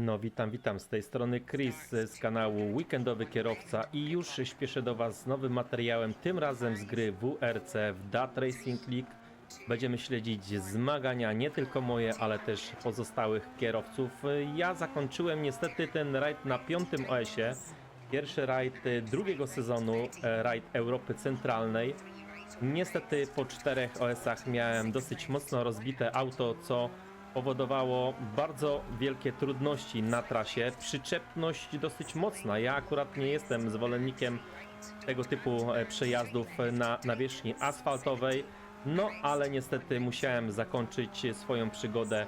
No witam, witam. Z tej strony Chris z kanału Weekendowy Kierowca i już śpieszę do Was z nowym materiałem, tym razem z gry WRC w DAT Racing League. Będziemy śledzić zmagania nie tylko moje, ale też pozostałych kierowców. Ja zakończyłem niestety ten rajd na piątym OS-ie. Pierwszy rajd drugiego sezonu, e, rajd Europy Centralnej. Niestety po czterech OS-ach miałem dosyć mocno rozbite auto, co powodowało bardzo wielkie trudności na trasie. Przyczepność dosyć mocna. Ja akurat nie jestem zwolennikiem tego typu e, przejazdów na nawierzchni asfaltowej. No ale niestety musiałem zakończyć swoją przygodę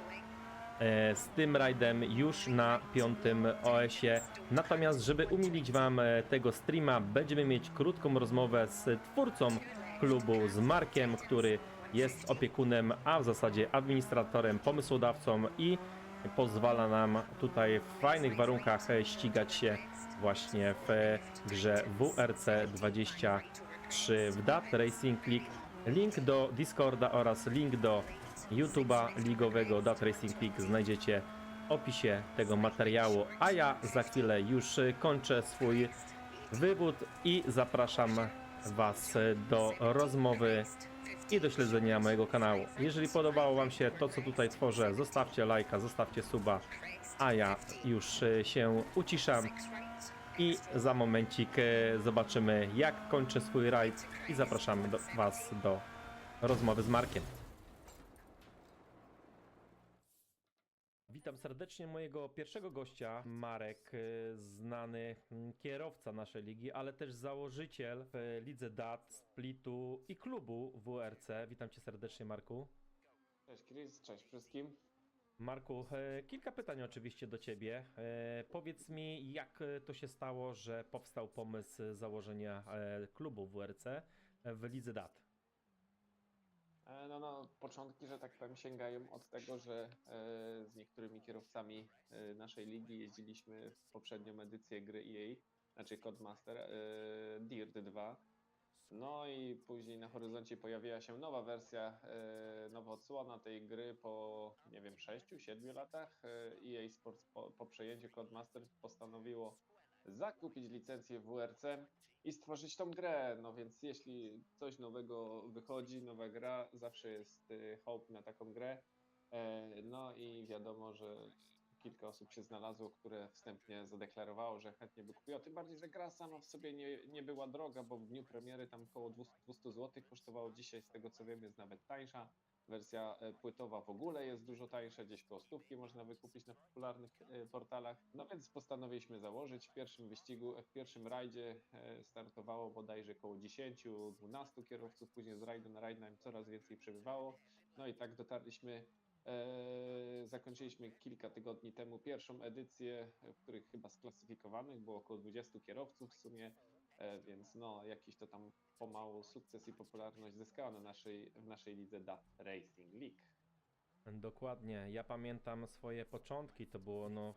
e, z tym rajdem już na piątym OS-ie. Natomiast, żeby umilić Wam e, tego streama, będziemy mieć krótką rozmowę z twórcą klubu, z Markiem, który jest opiekunem, a w zasadzie administratorem, pomysłodawcą i pozwala nam tutaj w fajnych warunkach ścigać się właśnie w grze WRC 23 w DAT Racing League. Link do Discorda oraz link do YouTube'a ligowego DAT Racing League znajdziecie w opisie tego materiału, a ja za chwilę już kończę swój wywód i zapraszam Was do rozmowy i do śledzenia mojego kanału. Jeżeli podobało Wam się to, co tutaj tworzę, zostawcie lajka, zostawcie suba, a ja już się uciszam i za momencik e, zobaczymy, jak kończę swój rajd i zapraszamy do, Was do rozmowy z Markiem. Witam serdecznie mojego pierwszego gościa, Marek, y, znany mm, kierowca naszej ligi, ale też założyciel w lidze DAT, Splitu i klubu WRC. Witam cię serdecznie, Marku. Cześć Chris, cześć wszystkim. Marku, e, kilka pytań oczywiście do ciebie. E, Powiedz mi, jak e, to się stało, że powstał pomysł założenia klubu WRC w lidze DAT? E, No, no, początki, że tak powiem, sięgają od tego, że e, z niektórymi kierowcami e, naszej ligi jeździliśmy w poprzednią edycję gry EA, znaczy Codemaster Dirt 2. No i później na horyzoncie pojawiła się nowa wersja, nowa odsłona tej gry po, nie wiem, 6-7 latach. EA Sports po, po przejęciu Codemaster postanowiło zakupić licencję WRC i stworzyć tą grę. No więc jeśli coś nowego wychodzi, nowa gra, zawsze jest y, hope na taką grę. E, No i wiadomo, że kilka osób się znalazło, które wstępnie zadeklarowało, że chętnie by kupiło. Tym bardziej, że gra sama w sobie nie, nie była droga, bo w dniu premiery tam około 200, 200 zł kosztowało dzisiaj, z tego co wiem, jest nawet tańsza. Wersja e, płytowa w ogóle jest dużo tańsza, gdzieś koło stówki można wykupić na popularnych e, portalach. No więc postanowiliśmy założyć. W pierwszym wyścigu, w pierwszym rajdzie e, startowało bodajże około 10-12 kierowców, później z rajdu na rajd nam coraz więcej przybywało. No i tak dotarliśmy, e, zakończyliśmy kilka tygodni temu pierwszą edycję, w których chyba sklasyfikowanych było około 20 kierowców w sumie, e, więc no jakiś to tam pomału sukces i popularność zyskała na naszej, w naszej lidze DAT Racing League. Dokładnie. Ja pamiętam swoje początki. To było no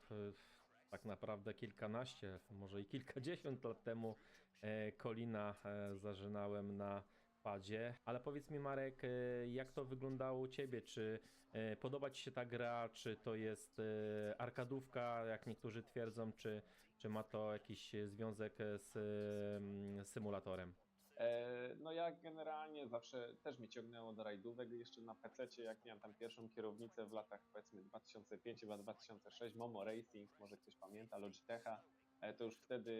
tak naprawdę kilkanaście, może i kilkadziesiąt lat temu. E, Kolina e, zażynałem na padzie. Ale powiedz mi, Marek, e, jak to wyglądało u ciebie? Czy e, podoba ci się ta gra? Czy to jest e, arkadówka, jak niektórzy twierdzą, czy, czy ma to jakiś związek z e, symulatorem? No ja generalnie zawsze też mi ciągnęło do rajdówek jeszcze na PC, jak miałem tam pierwszą kierownicę w latach powiedzmy 2005-2006, Momo Racing, może ktoś pamięta, Logitecha. E, To już wtedy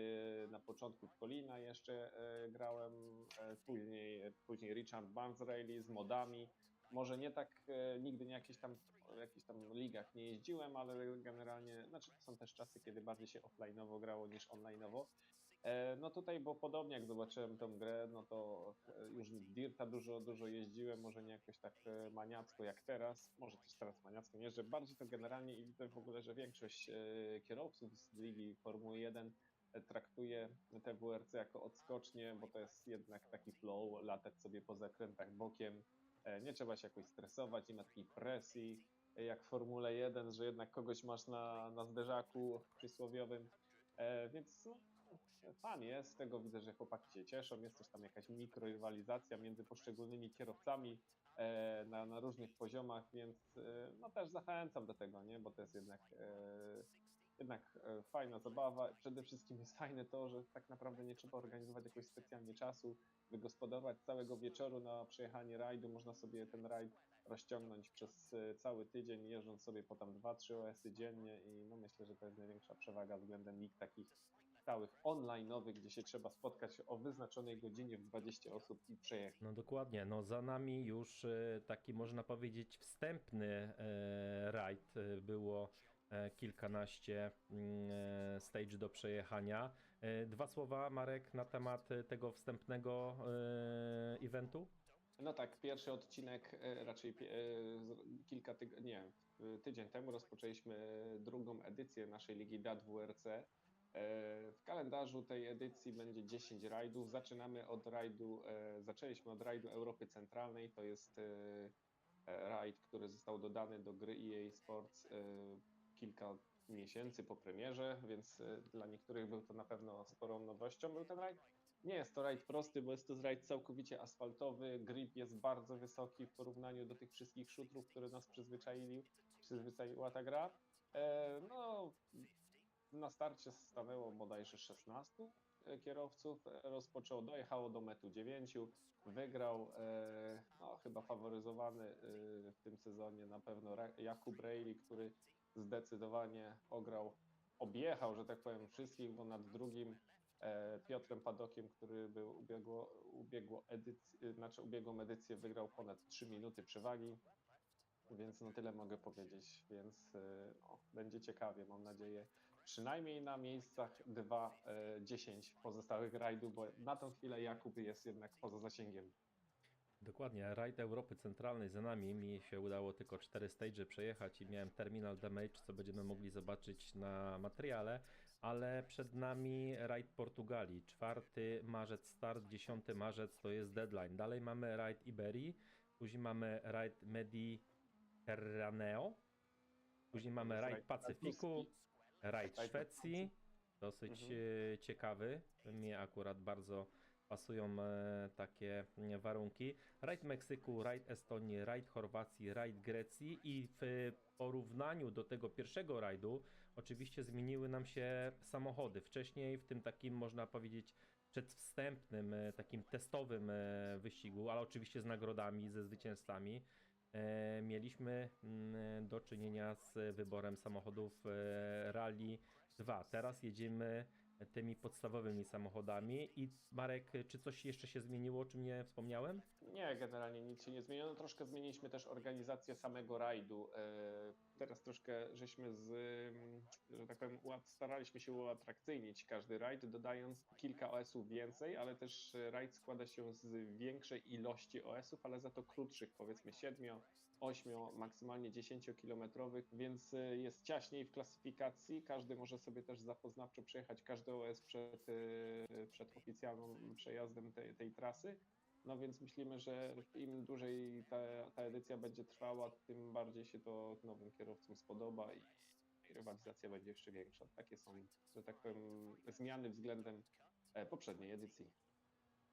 na początku Kolina jeszcze e, grałem, e, później, później Richard Barnes Rally z modami. Może nie tak, nigdy nie jakieś tam, w jakichś tam ligach nie jeździłem, ale generalnie, znaczy są też czasy, kiedy bardziej się offline'owo grało niż online'owo. E, No tutaj, bo podobnie jak zobaczyłem tą grę, no to e, już Dirta dużo, dużo jeździłem, może nie jakoś tak e, maniacko jak teraz, może też teraz maniacko nie jeżdżę, bardziej to generalnie i widzę w ogóle, że większość kierowców z ligi Formuły 1 e, traktuje te WRC jako odskocznie, bo to jest jednak taki flow, latać sobie po zakrętach bokiem, nie trzeba się jakoś stresować, nie ma takiej presji jak w Formule 1, że jednak kogoś masz na, na zderzaku przysłowiowym, więc no, fan jest, z tego widzę, że chłopaki się cieszą, jest też tam jakaś mikrorywalizacja między poszczególnymi kierowcami e, na, na różnych poziomach, więc e, no też zachęcam do tego, nie, bo to jest jednak e, jednak e, fajna zabawa. Przede wszystkim jest fajne to, że tak naprawdę nie trzeba organizować jakoś specjalnie czasu, wygospodarować całego wieczoru na przejechanie rajdu. Można sobie ten rajd rozciągnąć przez e, cały tydzień, jeżdżąc sobie po tam 2-3 OS-y dziennie i no myślę, że to jest największa przewaga względem lig takich stałych online'owych, gdzie się trzeba spotkać o wyznaczonej godzinie w 20 osób i przejechać. No dokładnie, no za nami już e, taki można powiedzieć wstępny e, rajd. E, Było kilkanaście mm, stage do przejechania. Dwa słowa, Marek, na temat tego wstępnego eventu? No tak, pierwszy odcinek raczej kilka tygodni, nie, tydzień temu rozpoczęliśmy drugą edycję naszej ligi DAT WRC. E, W kalendarzu tej edycji będzie 10 rajdów. Zaczynamy od rajdu, e, zaczęliśmy od rajdu Europy Centralnej. To jest e, rajd, który został dodany do gry EA Sports kilka miesięcy po premierze, więc dla niektórych był to na pewno sporą nowością był ten rajd. Nie jest to rajd prosty, bo jest to rajd całkowicie asfaltowy. Grip jest bardzo wysoki w porównaniu do tych wszystkich szutrów, które nas przyzwyczaili, przyzwyczaiła ta gra. No, na starcie stanęło bodajże 16 kierowców. E, Rozpoczęło, dojechało do metu 9. Wygrał, e, no, chyba faworyzowany e, w tym sezonie na pewno Jakub Reilly, który zdecydowanie ograł, objechał, że tak powiem, wszystkich, bo nad drugim e, Piotrem Padokiem, który był ubiegło, ubiegło edycję, znaczy ubiegłą edycję wygrał ponad 3 minuty przewagi, więc no tyle mogę powiedzieć, więc e, no, będzie ciekawie, mam nadzieję. Przynajmniej na miejscach 2-10 pozostałych rajdów, bo na tą chwilę Jakub jest jednak poza zasięgiem. Dokładnie, rajd Europy Centralnej za nami. Mi się udało tylko 4 stage przejechać i miałem terminal damage, co będziemy mogli zobaczyć na materiale, ale przed nami rajd Portugalii. 4 marzec start, 10 marzec to jest deadline. Dalej mamy rajd Iberii, później mamy rajd Mediterraneo, później mamy rajd Pacyfiku. Rajd Szwecji. Dosyć Mhm. e, ciekawy. Mnie akurat bardzo pasują e, takie warunki. Rajd Meksyku, rajd Estonii, rajd Chorwacji, rajd Grecji i w porównaniu do tego pierwszego rajdu oczywiście zmieniły nam się samochody. Wcześniej w tym takim można powiedzieć przedwstępnym, e, takim testowym wyścigu, ale oczywiście z nagrodami, ze zwycięzcami. E, Mieliśmy mm, do czynienia z wyborem samochodów e, Rally 2. Teraz jedziemy tymi podstawowymi samochodami. I Marek, czy coś jeszcze się zmieniło, o czym nie wspomniałem? Nie, generalnie nic się nie zmieniono. Troszkę zmieniliśmy też organizację samego rajdu. E, Teraz troszkę żeśmy z, mm, że tak powiem, staraliśmy się uatrakcyjnić każdy rajd, dodając kilka OS-ów więcej, ale też rajd składa się z większej ilości OS-ów, ale za to krótszych, powiedzmy 7, 8, maksymalnie 10-kilometrowych, więc jest ciaśniej w klasyfikacji. Każdy może sobie też zapoznawczo przejechać każdy OS przed, e, przed oficjalnym przejazdem tej, tej trasy. No więc myślimy, że im dłużej ta, ta edycja będzie trwała, tym bardziej się to nowym kierowcom spodoba i, i rywalizacja będzie jeszcze większa. Takie są, że tak powiem, zmiany względem e, poprzedniej edycji.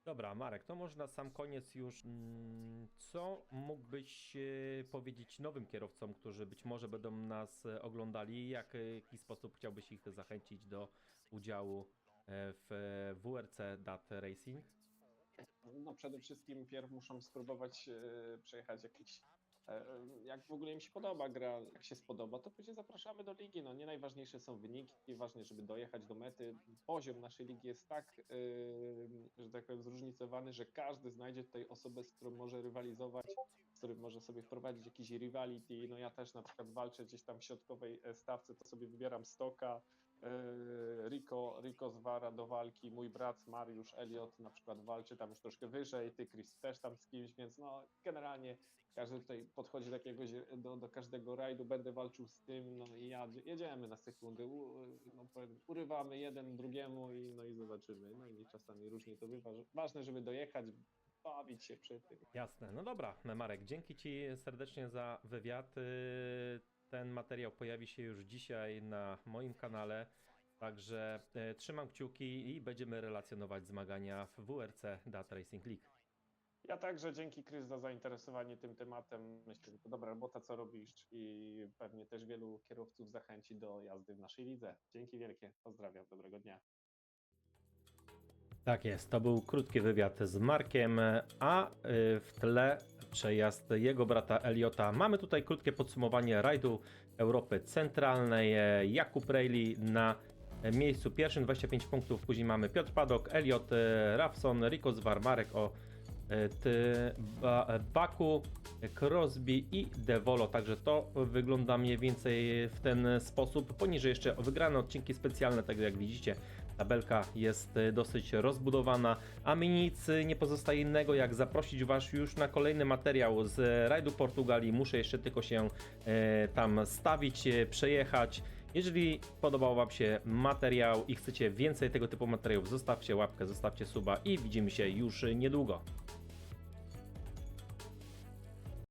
Dobra, Marek, to może na sam koniec już, mm, co mógłbyś e, powiedzieć nowym kierowcom, którzy być może będą nas e, oglądali? Jak, w jaki sposób chciałbyś ich zachęcić do udziału e, w e, WRC DAT Racing? No przede wszystkim pierw muszą spróbować e, przejechać jakiś. Jak w ogóle im się podoba gra, jak się spodoba, to później zapraszamy do ligi. No nie najważniejsze są wyniki, ważne, żeby dojechać do mety. Poziom naszej ligi jest tak, że tak powiem, zróżnicowany, że każdy znajdzie tutaj osobę, z którą może rywalizować, z którym może sobie wprowadzić jakiś rivality. No ja też na przykład walczę gdzieś tam w środkowej stawce, to sobie wybieram Stoka, Rico, Rico zwara do walki, mój brat Mariusz Elliot na przykład walczy tam już troszkę wyżej, ty Chris też tam z kimś, więc no generalnie każdy tutaj podchodzi do jakiegoś, do, do każdego rajdu, będę walczył z tym, no i jedziemy na sekundę, u, no urywamy jeden drugiemu i no i zobaczymy, no i czasami różnie to bywa, ważne, żeby dojechać, bawić się przy tym. Jasne, no dobra, Marek, dzięki Ci serdecznie za wywiad. Ten materiał pojawi się już dzisiaj na moim kanale, także e, trzymam kciuki i będziemy relacjonować zmagania w WRC DAT Racing League. Ja także dzięki Krys za zainteresowanie tym tematem. Myślę, że to dobra robota, co robisz i pewnie też wielu kierowców zachęci do jazdy w naszej lidze. Dzięki wielkie, pozdrawiam, dobrego dnia. Tak jest, to był krótki wywiad z Markiem, a y, w tle przejazd jego brata Eliota. Mamy tutaj krótkie podsumowanie rajdu Europy Centralnej. Jakub Rejli na miejscu pierwszym 25 punktów, później mamy Piotr Padok, Eliot, e, Rafson, Rico Zwarmarek o e, ty, ba, Baku, Crosby i Devolo. Także to wygląda mniej więcej w ten sposób. Poniżej jeszcze wygrane odcinki specjalne, tak jak widzicie. Tabelka jest e, dosyć rozbudowana, a mi nic e, nie pozostaje innego jak zaprosić Was już na kolejny materiał z rajdu Portugalii. Muszę jeszcze tylko się e, tam stawić, przejechać. Jeżeli podobał Wam się materiał i chcecie więcej tego typu materiałów, zostawcie łapkę, zostawcie suba i widzimy się już niedługo.